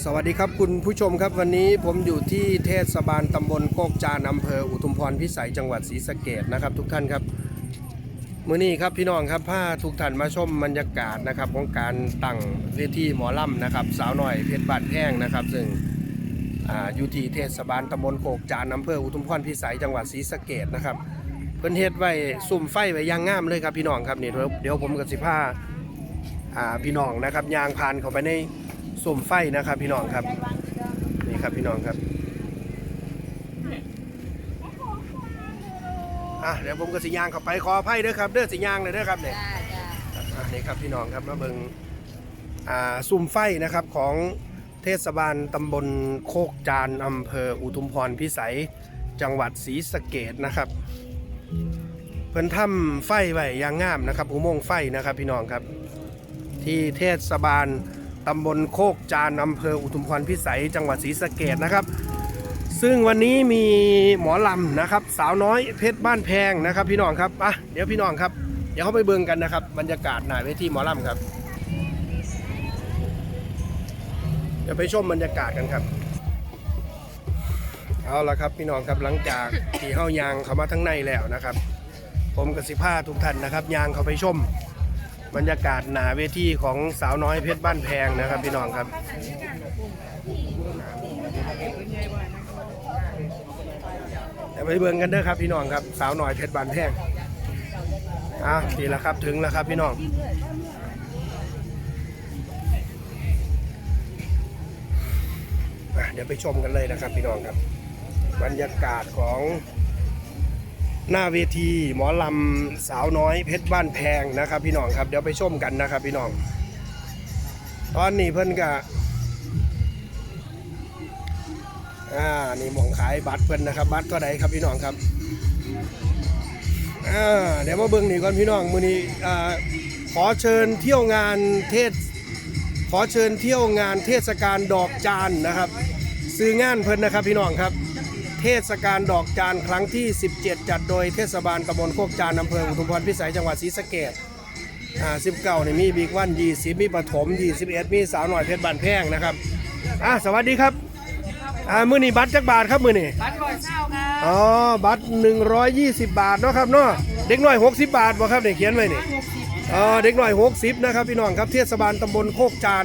สวัสดีครับคุณผู้ชมครับวันนี้ผมอยู่ที่เทศบาลตำบลโคกจานอำเภออุทุมพรพิสัยจังหวัดศรีสะเกดนะครับ ทุกท่านครับมื้อนี้ครับพี่น้องครับพาทุกท่านมาชมบรรยากาศนะครับของการตั้งเวทีหมอลำนะครับ สาวหน่อยเพชรบาดแพงนะครับ ซึ่งออยู่ที่เทศบาลตำบลโคกจานอำเภออุทุมพรพิสัยจังหวัดศรีสะเกดนะครับเพิ่นเฮ็ดไว้ซุ่มไฟไว้อยางงามเลยครับพี่น้องครับนี่เดี๋ยวเดี๋ยวผมกับสิพาอ่าพี่น้องนะครับยางพานเข้าไปใน ซุ่มไฟนะครับ พี่น้องครับ นี่ครับพี่น้องครับอะเดี๋ยวผมก็สิยางเข้าไปขออภัยเด้อครับเด้อสิยางเลยเด้อครับเนี่ยอะนี่ครับพี่น้องครับมาเบิงอ่าซุ่มไฟนะครับของเทศบาลตำบลโคกจานอำเภออุทุมพรพิสัยจังหวัดศรีสะเกดนะครับ เพิ่นทำไฟไว้ยางงามนะครับอุโมงค์ไฟนะครับพี่น้องครับ ที่เทศบาล ตำบลโคกจานอำเภออุทุมพรพิสัยจังหวัดศรีสะเกดนะครับ ซึ่งวันนี้มีหมอลำนะครับ สาวน้อยเพชรบ้านแพงนะครับ พี่น้องครับอะเดี๋ยวพี่น้องครับเดี๋ยวเขาไปเบิ่งกันนะครับบรรยากาศหน้าเวทีหมอลำครับเดี๋ยวไปชมบรรยากาศกันครับเอาละครับพี่น้องครับหลังจากที่เฮายางเข้ามาทั้งในแล้วนะครับ ผมกสิพาทุกท่านนะครับ ยางเข้าไปชม บรรยากาศหนาเวทีของสาวน้อยเพชรบ้านแพงนะครับพี่น้องครับเดี๋ยวไปเบิ่งกันเด้อครับพี่น้องครับสาวน้อยเพชรบ้านแพงอะนี่แหละครับถึงแล้วครับพี่น้องอะเดี๋ยวไปชมกันเลยนะครับพี่น้องครับ บรรยากาศของ หน้าเวทีหมอลำสาวน้อยเพชรบ้านแพงนะครับ พี่น้องครับเดี๋ยวไปชมกันนะครับ พี่น้อง ตอนนี้เพิ่อนก็อ่านี่มองขายบัตรเพิ่อนนะครับ บัตรก็ได้ครับพี่น้องครับอ่าเดี๋ยวมาเบิ่งนี่ก่อนพี่น้องมือนี้อ่าขอเชิญเที่ยวงานเทศ ขอเชิญเที่ยวงานเทศกาลดอกจานนะครับ ซื้องานเพิ่นนะครับพี่น้องครับ เทศกาลดอกจานครั้งที่ 17 จัดโดยเทศบาลตำบลโคกจานอำเภออุทุมพรพิสัยจังหวัดศรีสะเกษอ่า19นี่มีบิ๊กวัน20มีปฐม21มีสาวหน่อยเพชรบานแพงนะครับอ่าสวัสดีครับอ่ามื้อนี้บัตรจักบาทครับมื้อนี้บัตรก่อนเช้าครับอ๋อบัตร120บาทเนาะครับเนาะเด็กน้อย60บาทบ่ครับเนี่ยเขียนไว้นี่หกสิบอ๋อเด็กน้อย60นะครับพี่น้องครับเทศบาลตำบลโคกจาน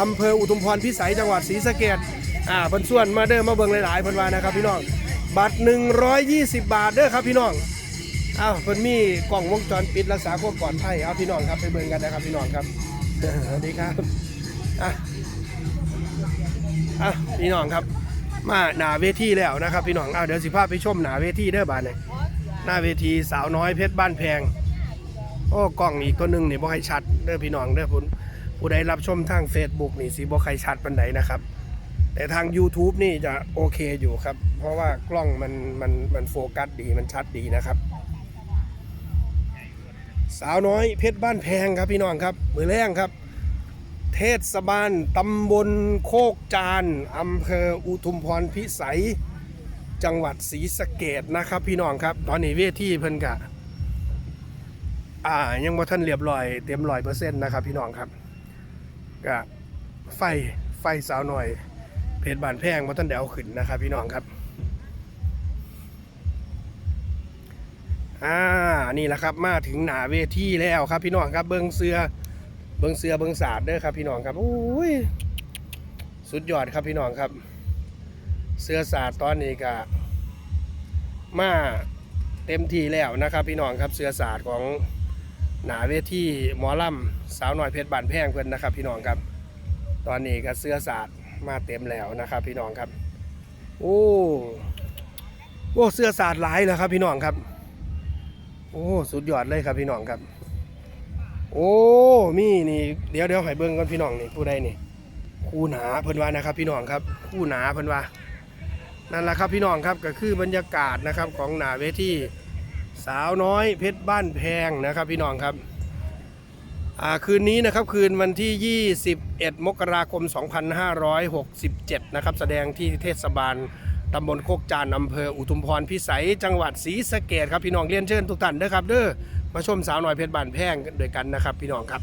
อำเภออุทุมพรพิสัยจังหวัดศรีสะเกษ อ่าเพิ่นส่วนมาเด้อมาเบิ่งหลายๆเพิ่นว่านะครับพี่น้องบัตร 120 บาทเด้อครับพี่น้องอ้าวเพิ่นมีกล้องวงจรปิดรักษาความปลอดภัยเอาพี่น้องครับไปเบิ่งกันนะครับพี่น้องครับสวัสดีครับอะอะพี่น้องครับ มาหน้าเวทีแล้วนะครับพี่น้องอ้าวเดี๋ยวสิพาไปชมหน้าเวทีเด้อบาดนี้หน้าเวทีสาวน้อยเพชรบ้านแพงโอ้กล้องอีกตัวหนึ่งนี่บ่ใครชัดเด้อพี่น้องเด้อผู้ผู้ใดรับชมทาง Facebook นี่สิบ่ใครชัดปานใดนะครับ แต่ทาง YouTube นี่จะโอเคอยู่ครับ เพราะว่ากล้องมันมันมันโฟกัสดีมันชัดดีนะครับ สาวน้อยเพชรบ้านแพงครับพี่น้องครับ มือแรงครับ เทศบาลตำบลโคกจานอำเภออุทุมพรพิสัย จังหวัดศรีสะเกดนะครับ พี่น้องครับ ตอนนี้เวทีเพิ่นกะอ่ายังบ่ทันเรียบร้อยเต็มร้อยเปอร์เซ็นต์นะครับ พี่น้องครับก็ไฟไฟสาวหน่อย เพจบานแพงบ่ทันได้เอาขึ้นนะครับ พี่น้องครับอ่านี่แหละครับมาถึงหนาเวทีแล้วครับ พี่น้องครับ เบิงเสือเบิงเสือเบิ้งสาดเด้อครับพี่น้องครับโอ้ยสุดยอดครับพี่น้องครับ เสือสาดตร์ตอนนี้ก็มาเต็มที่แล้วนะครับ พี่น้องครับเสือศาสาดของหนาเวทีหมอลำสาวหน่อยเพชรบานแพงเพื่อนนะครับ พี่น้องครับ ตอนนี้ก็เสื้อสาด มาเต็มแล้วนะครับ พี่น้องครับ โอ้โอ้เสื้อสาดหลายแล้วครับ พี่น้องครับ โอ้สุดยอดเลยครับพี่น้องครับ โอ้มีนี่เดี๋ยวเดี๋ยวให้เบิ้งก่อนพี่น้องนี่ผู้ใดนี่คู่หนาเพิ่นว่านะครับ พี่น้องครับคู่หนาเพิ่นว่านั่นแหละครับพี่น้องครับก็คือบรรยากาศนะครับของหนาเวทีสาวน้อยเพชรบ้านแพงนะครับ พี่น้องครับ คืนนี้นะครับคืนวันที่ 21 มกราคม 2567 นะครับ แสดงที่เทศบาลตำบลโคกจานอำเภออุทุมพรพิสัย จังหวัดศรีสะเกดครับพี่น้องเรียนเชิญทุกท่านนะครับเด้อมาชมสาวหน่อยเพชรบานแพงด้วยกันนะครับพี่น้องครับ